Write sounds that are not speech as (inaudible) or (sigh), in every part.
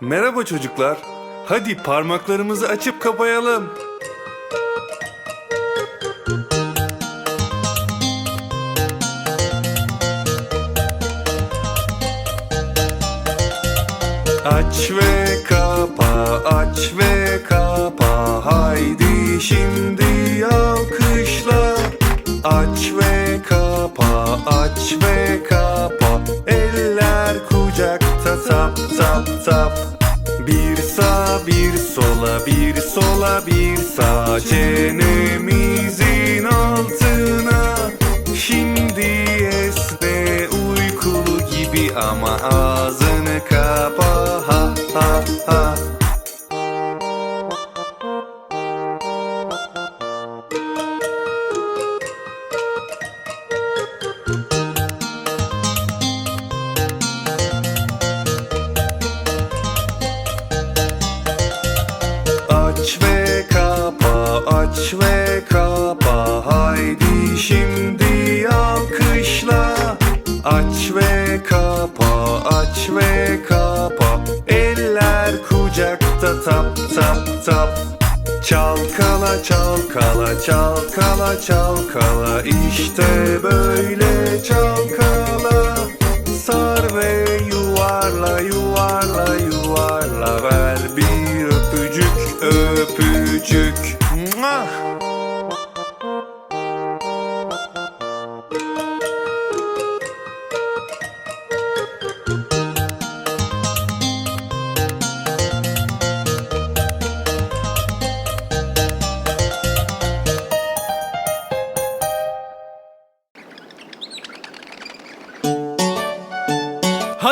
Merhaba çocuklar. Hadi parmaklarımızı açıp kapayalım. Aç ve kapa, aç ve kapa Haydi şimdi alkışla Aç ve kapa, aç ve kapa kucakta tap tap tap. Bir sağ bir sola, bir sola bir sağ Çenemizin altına Şimdi esne uykulu gibi ama ağzını kapa ha ha ha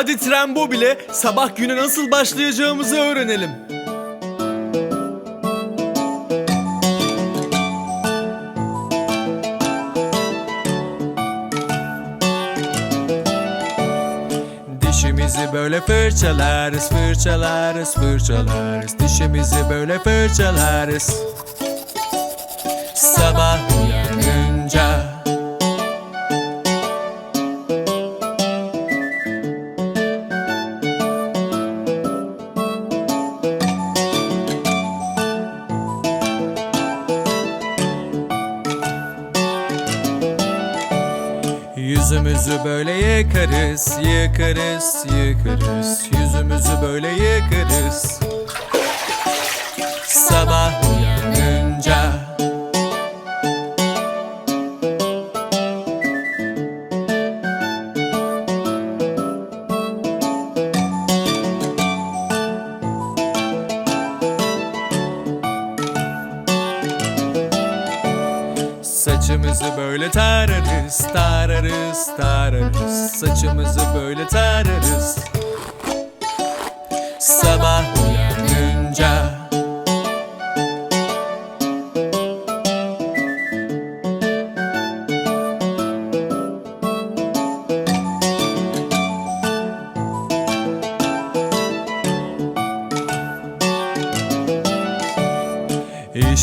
Hadi tren bu bile sabah güne nasıl başlayacağımızı öğrenelim. Dişimizi böyle fırçalarız, fırçalarız, fırçalarız. Dişimizi böyle fırçalarız. Sabah Yüzümüzü böyle yıkarız, yıkarız, yıkarız. Yüzümüzü böyle yıkarız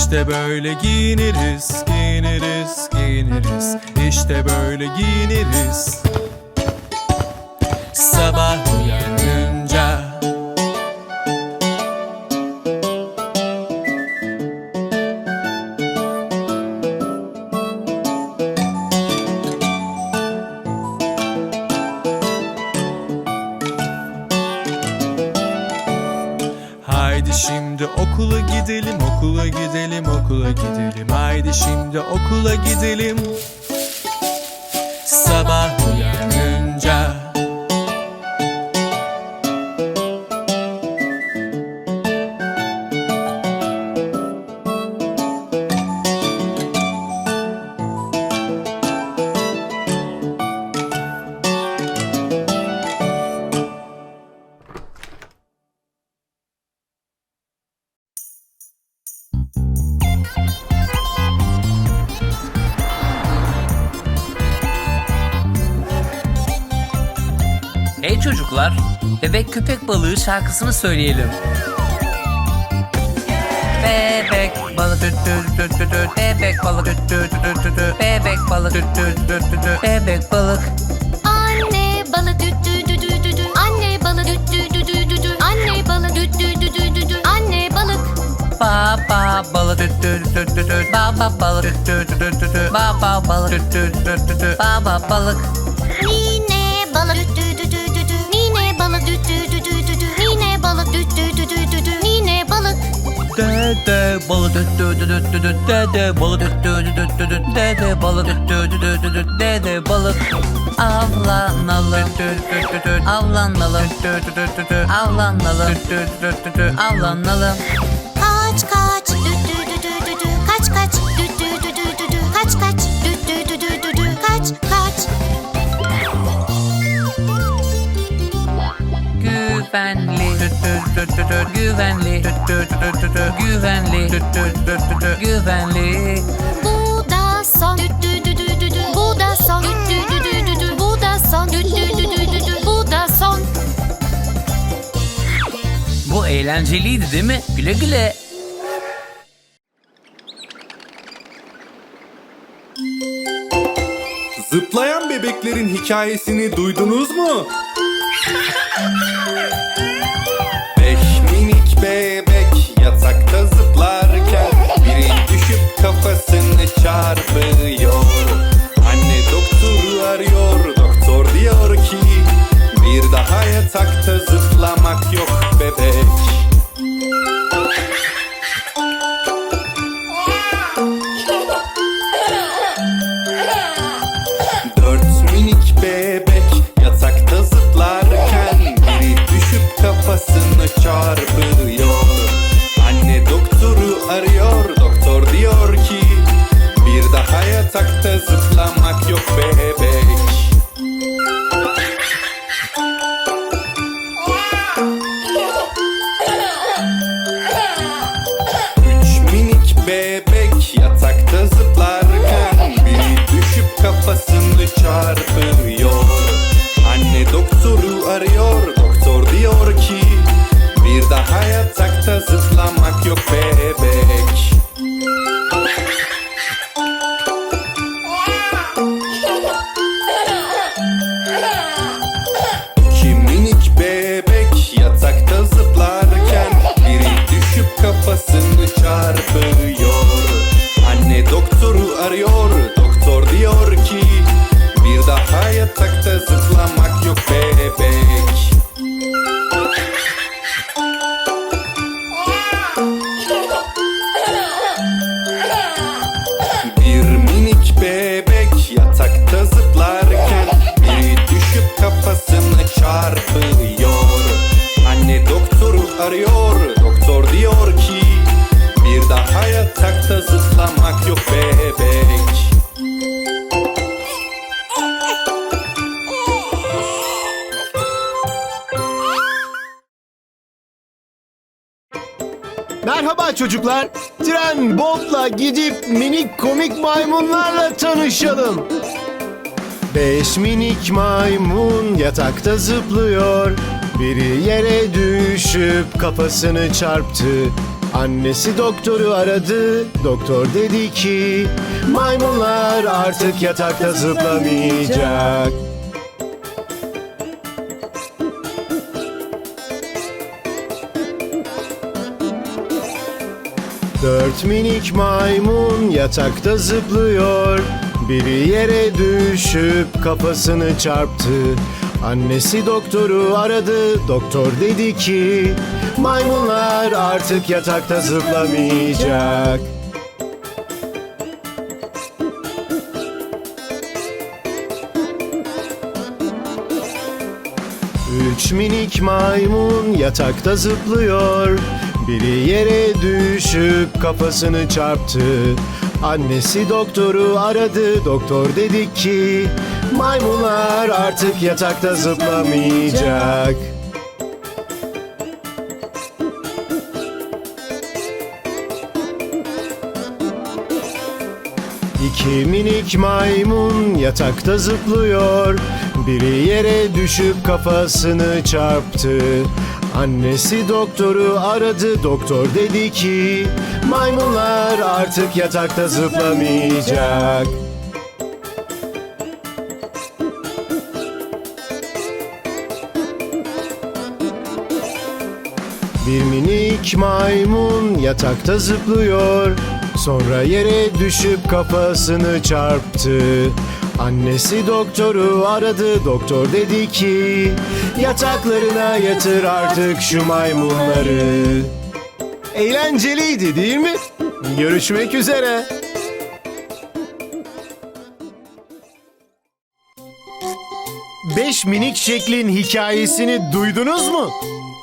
İşte böyle giyiniriz, giyiniriz, giyiniriz. İşte böyle giyiniriz. Sabah okula çocuklar Bebek Köpek Balığı şarkısını söyleyelim. Bebek balık bebek balık bebek balık bebek balık Anne balık anne balık anne balık anne balık Baba balık baba balık baba balık baba balık Dede tüt tüt tüt Dede tüt tüt tüt Dede tüt tüt tüt Dede balık Avlanalım Avlanalım Avlanalım Avlanalım Kaç kaç Kaç kaç Kaç kaç Kaç kaç Güvenli Güvenli. Güvenli. Güvenli. Bu da son. Bu da son. Bu da son. Bu da son. Bu eğlenceliydi değil mi? Güle güle. Zıplayan bebeklerin hikayesini duydunuz mu? (laughs) kafasını çarpıyor. Anne doktoru arıyor Doktor diyor ki Bir daha yatakta zıplamak yok bebek tanışalım. Beş minik maymun yatakta zıplıyor. Biri yere düşüp kafasını çarptı. Annesi doktoru aradı. Doktor dedi ki maymunlar artık yatakta zıplamayacak. Dört minik maymun yatakta zıplıyor Biri yere düşüp kafasını çarptı. Annesi doktoru aradı Doktor dedi ki Maymunlar artık yatakta zıplamayacak. Üç minik maymun yatakta zıplıyor. Biri yere düşüp kafasını çarptı Annesi doktoru aradı Doktor dedi ki Maymunlar artık yatakta zıplamayacak. İki minik maymun yatakta zıplıyor. Biri yere düşüp kafasını çarptı. Annesi doktoru aradı Doktor dedi ki Maymunlar artık yatakta zıplamayacak Bir minik maymun yatakta zıplıyor. Sonra yere düşüp kafasını çarptı. Annesi doktoru aradı. Doktor dedi ki yataklarına yatır artık şu maymunları. Eğlenceliydi değil mi? Görüşmek üzere. Beş minik şeklin hikayesini duydunuz mu?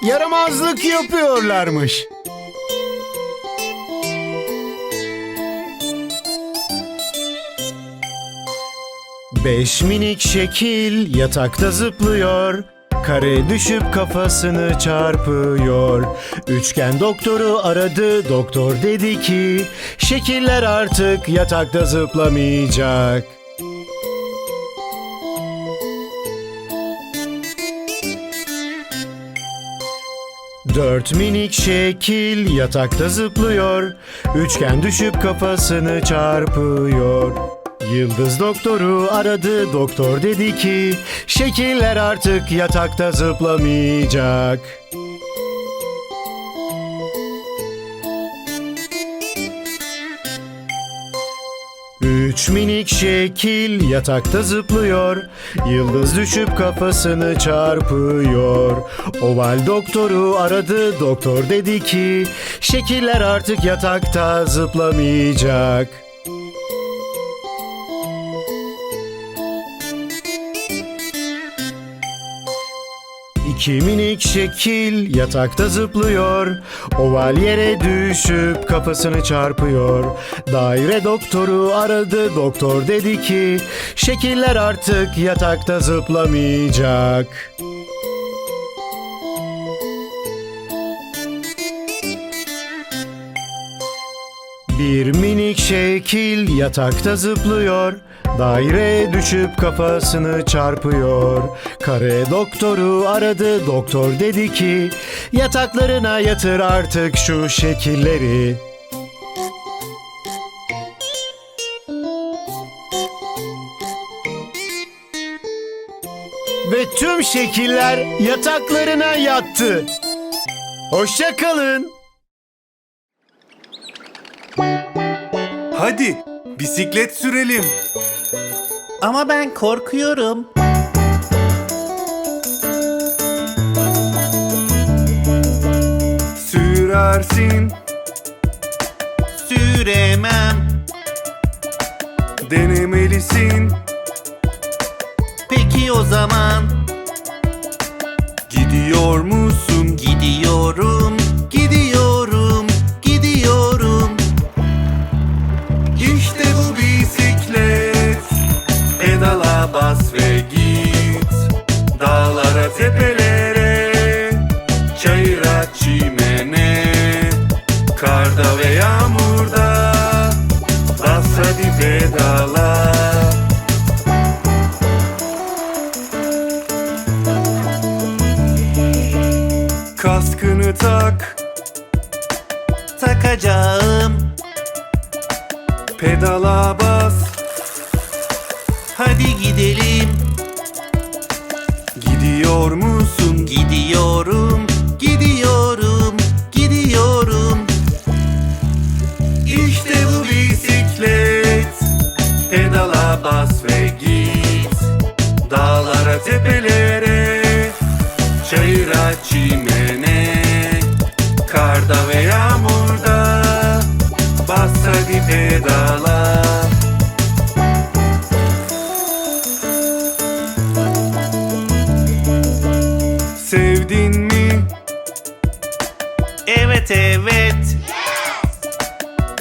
Yaramazlık yapıyorlarmış. Beş minik şekil yatakta zıplıyor. Kare düşüp kafasını çarpıyor. Üçgen doktoru aradı. Doktor dedi ki şekiller artık yatakta zıplamayacak. Dört minik şekil yatakta zıplıyor. Üçgen düşüp kafasını çarpıyor. Yıldız doktoru aradı. Doktor dedi ki şekiller artık yatakta zıplamayacak. Üç minik şekil yatakta zıplıyor. Yıldız düşüp kafasını çarpıyor. Oval doktoru aradı. Doktor dedi ki şekiller artık yatakta zıplamayacak. İki minik şekil yatakta zıplıyor. Oval yere düşüp kafasını çarpıyor. Daire doktoru aradı. Doktor dedi ki şekiller artık yatakta zıplamayacak. Bir minik şekil yatakta zıplıyor. Daire düşüp kafasını çarpıyor. Kare doktoru aradı. Doktor dedi ki yataklarına yatır artık şu şekilleri. Ve tüm şekiller yataklarına yattı. Hoşça kalın. Hadi bisiklet sürelim. Ama ben korkuyorum. Sürersin, Süremem. denemelisin. Peki o zaman Gidiyor musun? gidiyorum, gidiyorum, Takacağım. pedala bas. Hadi gidelim. Gidiyor musun? Gidiyorum, gidiyorum, gidiyorum. İşte bu bisiklet Pedala bas ve git Dağlara tepelere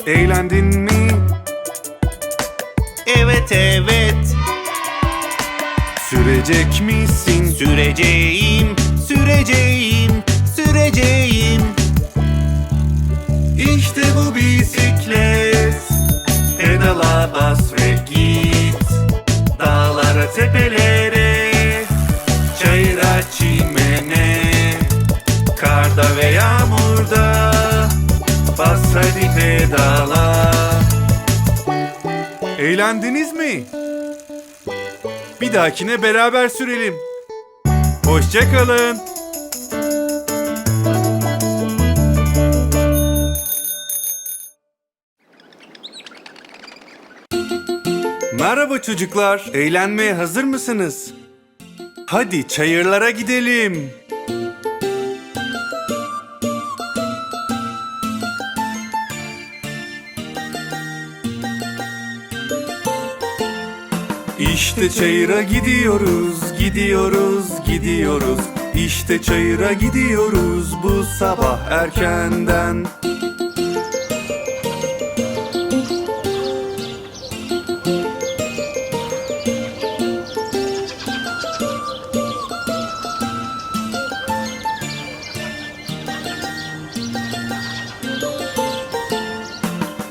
Eğlendin mi? evet evet. Sürecek misin? Süreceğim, süreceğim, süreceğim. İşte bu bisiklet Pedala bas ve git vedala Eğlendiniz mi? Bir dahakine beraber sürelim. Hoşçakalın. Merhaba çocuklar. Eğlenmeye hazır mısınız? Hadi çayırlara gidelim. İşte çayıra gidiyoruz, gidiyoruz, gidiyoruz. İşte çayıra gidiyoruz bu sabah erkenden.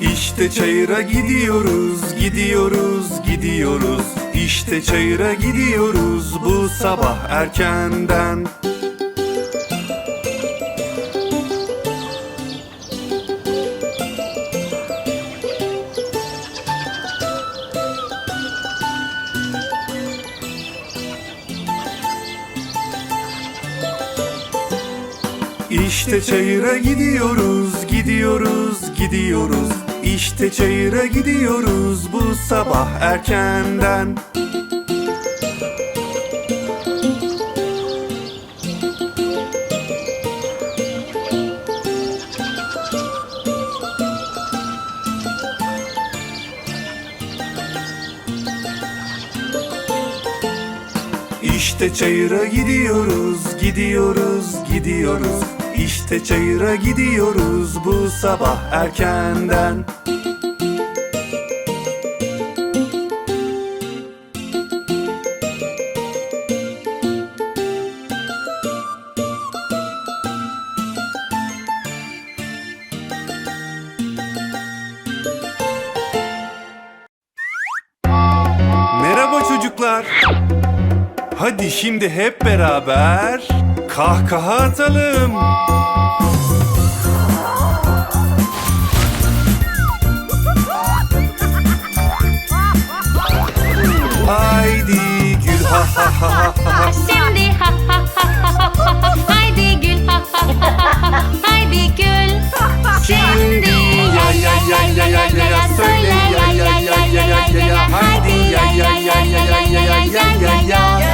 İşte çayıra gidiyoruz, gidiyoruz, gidiyoruz. İşte çayıra gidiyoruz bu sabah erkenden. İşte çayıra gidiyoruz, gidiyoruz, gidiyoruz. İşte çayıra gidiyoruz bu sabah erkenden. Çayıra gidiyoruz, gidiyoruz, gidiyoruz. İşte çayıra gidiyoruz bu sabah erkenden. Hadi şimdi hep beraber kahkaha atalım. Haydi gül ha ha ha ha ha. Şimdi ha ha ha ha ha ha ha Haydi gül ha ha ha ha Haydi gül Şimdi ya ya ya ya ya ya ya Söyle ya ya ya ya ya ya ya Haydi ya ya ya ya ya ya ya ya ya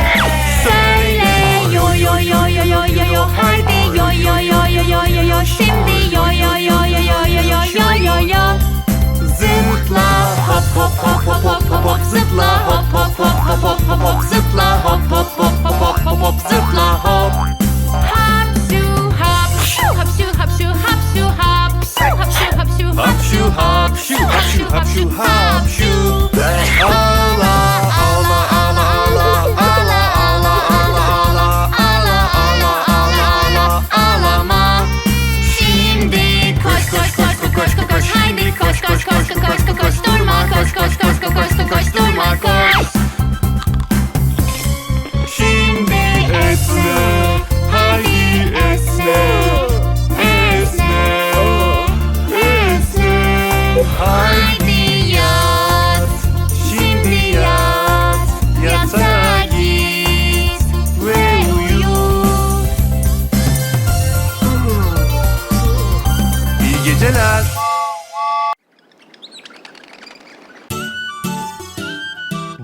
Haydi yo yo yo yo yo yo yo Şimdi yo yo yo yo yo yo yo yo yo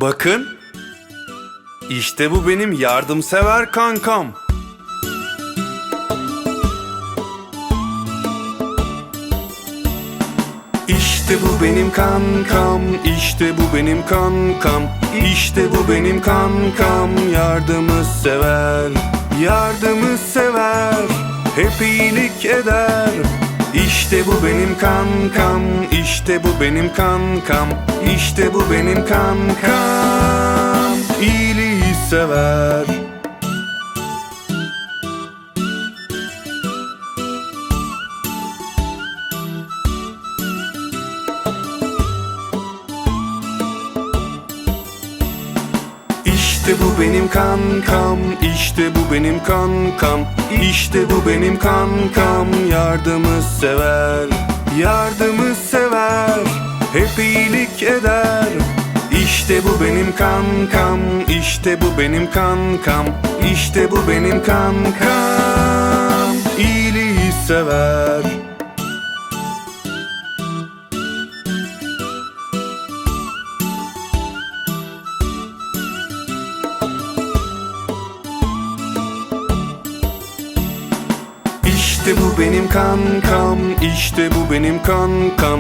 Bakın işte bu benim yardımsever kankam. İşte bu benim kankam, işte bu benim kankam, işte bu benim kankam, yardımı sever, yardımı sever, hep iyilik eder. İşte bu benim kankam, işte bu benim kankam, işte bu benim kankam, iyiliği sever. İşte bu benim kankam, işte bu benim kankam, işte bu benim kankam, yardımı sever, yardımı sever, hep iyilik eder. İşte bu benim kankam, işte bu benim kankam, işte bu benim kankam, iyiliği sever. Benim kankam, işte bu benim kankam,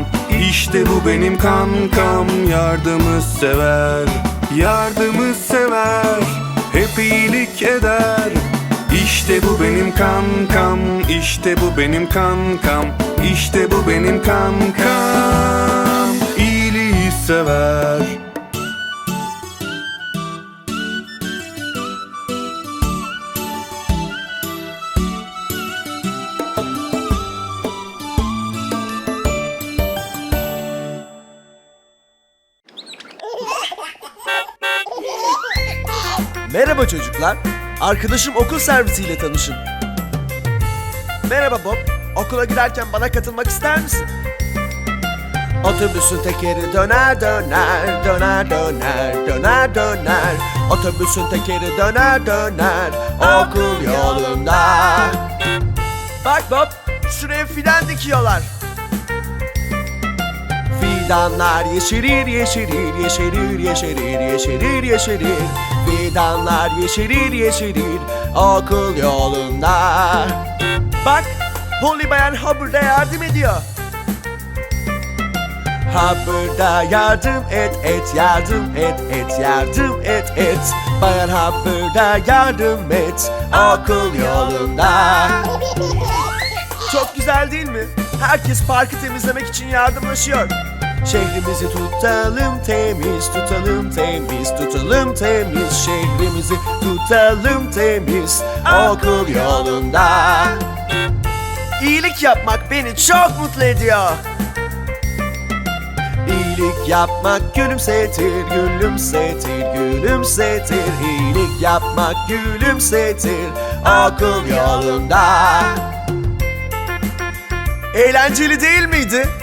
işte bu benim kankam, yardımı sever, yardımı sever, hep iyilik eder. İşte bu benim kankam, işte bu benim kankam, işte bu benim kankam, iyiliği sever. Arkadaşım okul servisiyle tanışın. Merhaba Bob. Okula giderken bana katılmak ister misin? Otobüsün tekeri döner döner, döner döner, döner döner. Otobüsün tekeri döner döner, okul yolunda. Bak Bob, şuraya fidan dikiyorlar. Fidanlar yeşerir yeşerir yeşerir yeşerir yeşerir yeşerir Fidanlar yeşerir yeşerir okul yolunda Bak Polly Bayan Hubbard'a yardım ediyor Hubbard'a yardım et et yardım et et yardım et et Bayan Hubbard'a yardım et okul yolunda Çok güzel değil mi? Herkes parkı temizlemek için yardımlaşıyor. Şehrimizi tutalım temiz, tutalım temiz, tutalım temiz. Şehrimizi tutalım temiz, okul yolunda. İyilik yapmak beni çok mutlu ediyor. İyilik yapmak gülümsetir, gülümsetir, gülümsetir. İyilik yapmak gülümsetir, okul yolunda. Eğlenceli değil miydi?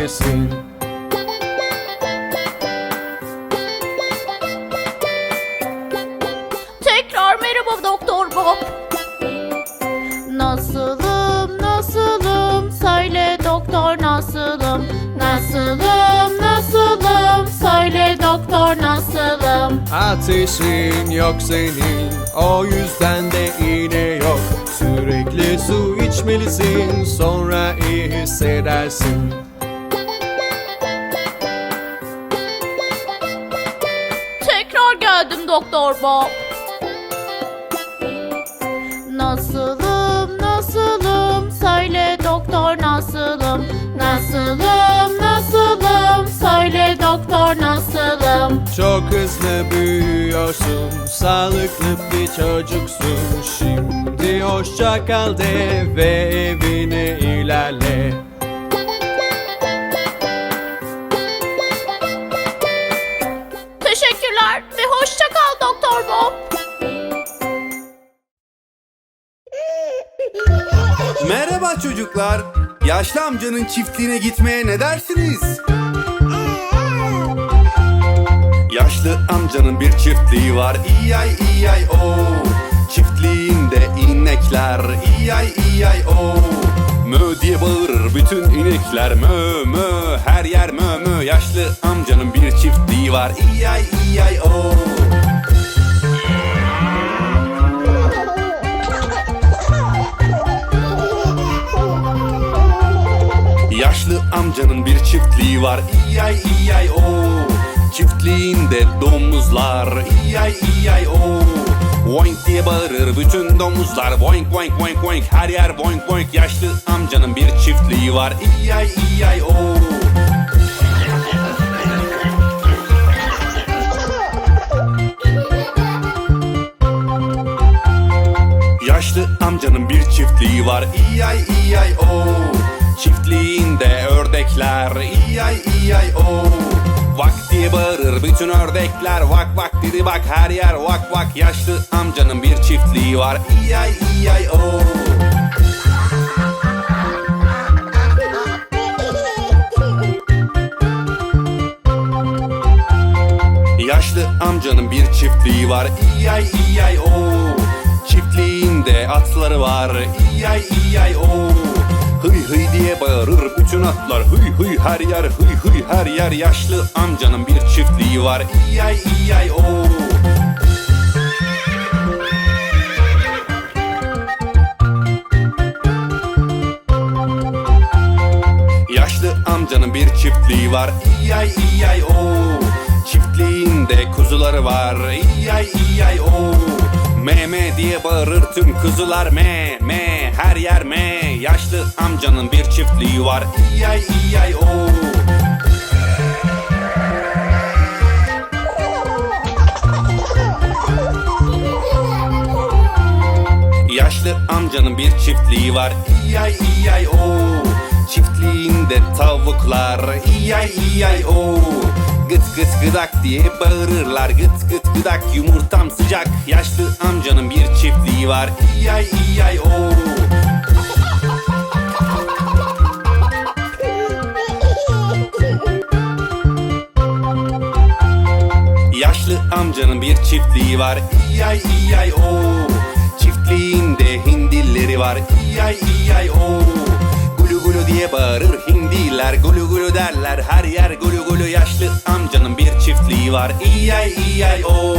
Gidebilirsin Tekrar merhaba Doktor Bob. Nasılım, nasılım? Söyle doktor nasılım? Nasılım, nasılım? Söyle doktor nasılım? Ateşin yok senin o yüzden de iğne yok Sürekli su içmelisin sonra iyi hissedersin Doktor Bob. Nasılım, nasılım? Söyle doktor nasılım? Nasılım, nasılım? Söyle doktor nasılım? Çok hızlı büyüyorsun Sağlıklı bir çocuksun Şimdi hoşça kal de ve evine ilerle Merhaba çocuklar. Yaşlı amcanın çiftliğine gitmeye ne dersiniz? Yaşlı amcanın bir çiftliği var. İy ay iy ay o. Çiftliğinde inekler. İy ay iy ay o. Mö diye bağırır bütün inekler. Mö mö her yer mö mö. Yaşlı amcanın bir çiftliği var. İy ay iy ay o. Yaşlı amcanın bir çiftliği var. İy ay iy ay o Çiftliğinde domuzlar. İy ay iy ay o Boink diye bağırır bütün domuzlar. Boink boink boink boink her yer boink boink Yaşlı amcanın bir çiftliği var. İy ay iy ay o Yaşlı amcanın bir çiftliği var. İy ay iy ay o Çiftliğinde ördekler İy ay iy ay o Vak diye bağırır bütün ördekler Vak vak dedi bak her yer vak vak Yaşlı amcanın bir çiftliği var İyay iyay o Yaşlı amcanın bir çiftliği var İyay iyay o Çiftliğinde atları var İyay iyay o Hıy hıy diye bağırır bütün atlar. Hıy hıy her yer hıy hıy her yer. Yaşlı amcanın bir çiftliği var. İyay iyay o Yaşlı amcanın bir çiftliği var. İyay iyay o Çiftliğinde kuzuları var. İyay iyay o Meme diye bağırır tüm kuzular. Me me her yer me Yaşlı amcanın bir çiftliği var. İyay iyay o Yaşlı amcanın bir çiftliği var. İyay iyay o Çiftliğinde tavuklar. İyay iyay o Gıt gıt gıdak diye bağırırlar. Gıt gıt gıdak yumurtam sıcak. Yaşlı amcanın bir çiftliği var. İyay iyay o Yaşlı amcanın bir çiftliği var. İyay iyay o Çiftliğinde hindilleri var. İyay iyay o Gulu gulu diye bağırır hindiler. Gulu gulu derler her yer gulu gulu Yaşlı amcanın bir çiftliği var. İyay iyay o